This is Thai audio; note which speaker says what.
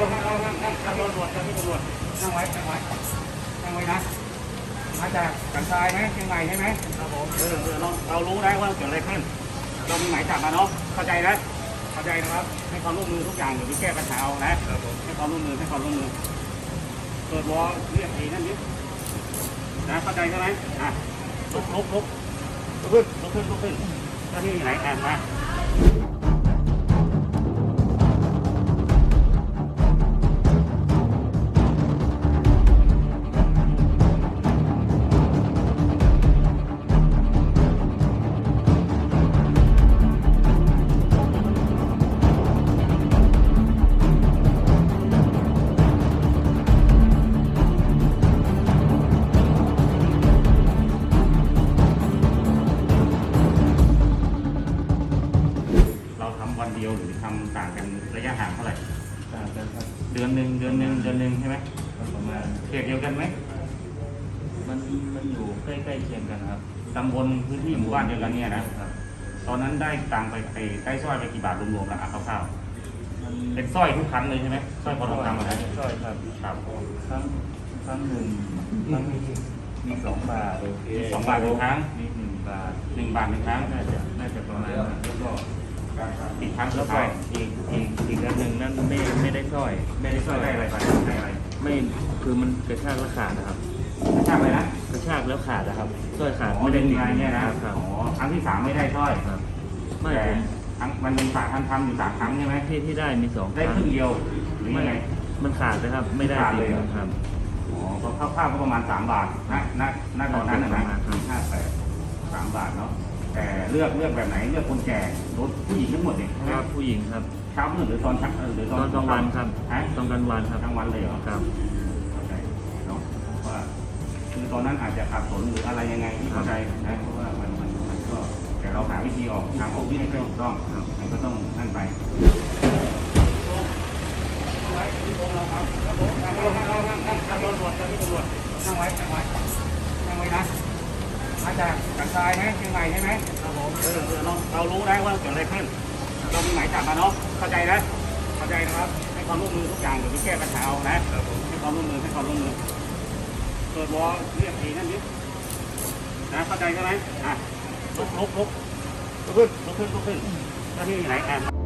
Speaker 1: นั่งนั่งตำรวจนั่งไว้นั่งไว้นั่งไว้นะมาจากสันทรายไหมเชียงใหม่ใช่ไหมครับผมเออเราเรารู้ได้ว่าเกิดอะไรขึ้น เรามีหมายจับมาเนาะเข้าใจนะเข้าใจนะครับให้ความร่วมมือทุกอย่างเดี๋ยวไปแก้ปัญหาเอานะให้ความร่วมมือให้ความร่วมมือเปิดวอลเรียกเองนั่นนิดนะเข้าใจใช่ไหมอะลุกลุกลุกลุกขึ้นลุกขึ้นลุกขึ้นที่ไหนอะมา วันเดียวหรือทำต่างกันระยะห่างเท่าไหร่
Speaker 2: ต่างกันครับ
Speaker 1: เดือนหนึ่งเดือนหนึ่งเดือนหนึ่งใช่ไหม
Speaker 2: ประมาณ
Speaker 1: เขตเดียวกันไหม
Speaker 2: มันมันอยู่ใกล้ๆเคียงกันครับ
Speaker 1: ตำบลพื้นที่หมู่บ้านเดียวกันเนี่ยนะครับ ตอนนั้นได้ตังค์ไปไปได้สร้อยไปกี่บาทรวมๆแล้วอะคร่าว
Speaker 2: มัน
Speaker 1: ๆเป็นสร้อยทุกครั้งเลยใช่ไหมสร้อยคอทองคำอะไร
Speaker 2: ใช่ครับ
Speaker 1: ครับ
Speaker 2: ครั้งครั้งหนึ่งครั้งมีสองบาท
Speaker 1: มีสองบาทหนึ่งครั้ง
Speaker 2: มีหนึ่งบาท
Speaker 1: หนึ่งบาทหนึ่งครั้ง
Speaker 2: น่าจะน่าจะประมาณนั้นแล้วก็
Speaker 1: อีกครั้งสุ
Speaker 2: แล้
Speaker 1: ด
Speaker 2: วก็
Speaker 1: ท้าย
Speaker 2: อีกอีกอีกอันหนึ่งนั้นไม่ไม่ได้สร้อยไม่ได้
Speaker 1: ส
Speaker 2: ส
Speaker 1: ร้
Speaker 2: ร้
Speaker 1: อ
Speaker 2: อยย
Speaker 1: ได้อะไรไปได้อะไร
Speaker 2: ไม่คือมันกระชากแล้วขาดนะครับ
Speaker 1: กระชากไปนะ
Speaker 2: กระชากแล้วขาดนะครับสร้อยขาด
Speaker 1: ไม่ได้มีอะไรเนี่ยนะ
Speaker 2: ค
Speaker 1: อ๋
Speaker 2: รับ
Speaker 1: อครั้งที่สามไม่ได้สร้อย
Speaker 2: ครับ ไม่
Speaker 1: แต่
Speaker 2: ผม
Speaker 1: ครั้งมันมีฝากทันทำอยู่สามครั้งใช่ไหม
Speaker 2: ที่ที่ได้มีสอง
Speaker 1: ได้ครึ่งเดียวหรือ
Speaker 2: ไม่
Speaker 1: ยังไง
Speaker 2: มันขาดนะครับ ไม่ได้
Speaker 1: ขาด
Speaker 2: ติ
Speaker 1: เลย
Speaker 2: ด
Speaker 1: เหรอ
Speaker 2: ครับ
Speaker 1: อ๋อก็คร่าวๆก็ประมาณสามบาทนะณณตอนนั้นนะ
Speaker 2: ประมาณ
Speaker 1: นะครับห้าแปดสามบาทเนาะ แต่เลือกเลือกแบบไหนเลือกคนแก่รถผู้หญิงทั้งหมดเนี่ยใช่ไหม
Speaker 2: ครับผู้หญิงครับ
Speaker 1: เช้ามืดหรือตอนเช้าหรือ
Speaker 2: ตอนกลางวันครับ
Speaker 1: ฮะ
Speaker 2: ตอนกลางวันครับ
Speaker 1: กลางวันเลยเหรอ
Speaker 2: ครับ
Speaker 1: เข้าใจเนาะว่าคือตอนนั้นอาจจะขัดสนหรืออะไรยังไงที่เข้าใจนะเพราะว่ามันมันมันก็แต่เราหาวิธีออกทางออกที่ให้ถูกต้อง
Speaker 2: ครับ
Speaker 1: มันก็ต้องนั่นไป นั่งไว้นั่งไว้นั่งไว้นะ มาจากกันทรายไหมเชียงใหม่ใช่ไหมครับผมเออเออเราเรารู้ได้ว่าเกิดอะไรขึ้น เรามีหมายจับมาเนาะ เข้าใจนะ เข้าใจนะครับ ให้ความร่วมมือทุกอย่างเดี๋ยวไปแก้ปัญหาเอานะให้ความร่วมมือให้ความร่วมมือเปิดวอลเรียกไอ้นั่นนิดนะเข้าใจใช่ไหมอะลุกลุกลุกลุกขึ้นลุกขึ้นลุกขึ้นเจ้าที่ไหนอะ